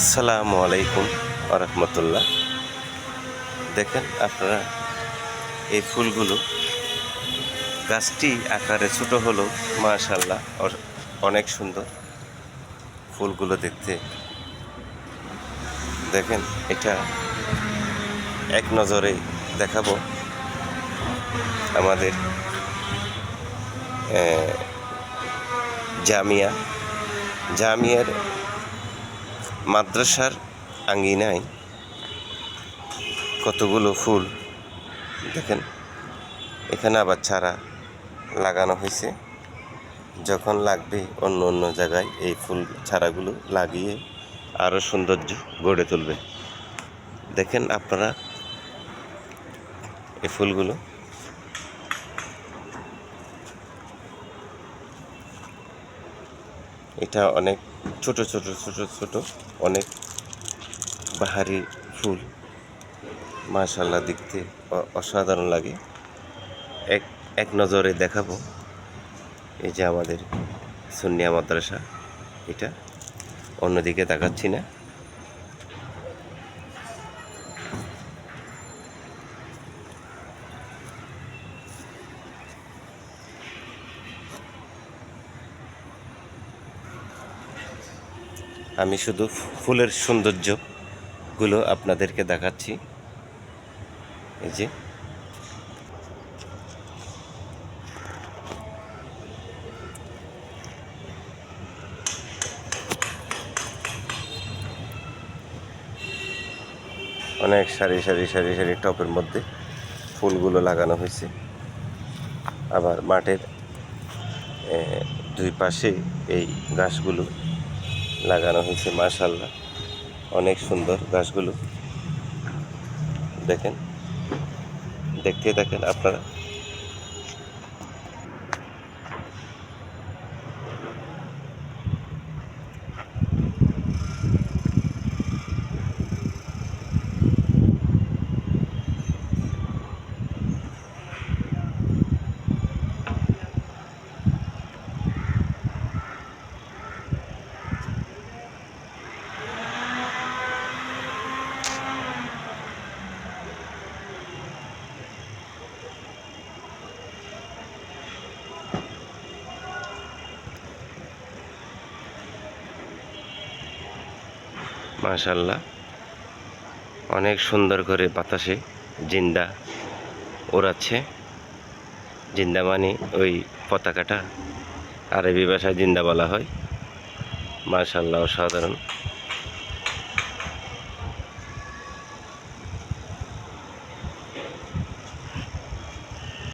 আসসালামু আলাইকুম রহমতুল্লাহ। দেখেন আপনারা, এই ফুলগুলো গাছটি আকারে ছোট হলো মাশাল্লাহ অনেক সুন্দর ফুলগুলো দেখতে। দেখেন, এটা এক নজরে দেখাবো আমাদের জামিয়া। জামিয়ার মাদ্রাসার আঙ্গিনায় কতগুলো ফুল দেখেন, এখানে আবার চারা লাগানো হয়েছে। যখন লাগবে অন্য অন্য জায়গায় এই ফুল চারাগুলো লাগিয়ে আরও সৌন্দর্য গড়ে তুলবে। দেখেন আপনারা এই ফুলগুলো। এটা অনেক ছোট ছোট ছোট ছোট অনেক বাহারি ফুল। মাশাল্লাহ দেখতে অসাধারণ লাগে। এক এক নজরে দেখাবো। এই যে আমাদের সুন্নিয়া মাদ্রাসা, এটা অন্যদিকে দেখাচ্ছি না। আমি শুধু ফুলের সৌন্দর্যগুলো আপনাদেরকে দেখাচ্ছি। এই যে। অনেক সারি সারি সারি সারি টপের মধ্যে ফুলগুলো লাগানো হয়েছে। আবার মাঠের দুই পাশে এই গাছগুলো লাগানো হয়েছে মাশাল্লাহ অনেক সুন্দর গাছগুলো। দেখেন দেখতে দেখেন আপনারা। মাশাল্লাহ। অনেক সুন্দর করে বাতাসে জিন্দা ওড়াচ্ছে। জিন্দা মানে ওই পতাকাটা আরবি ভাষায় জিন্দা বলা হয়। মাশাল্লাহ, অসাধারণ।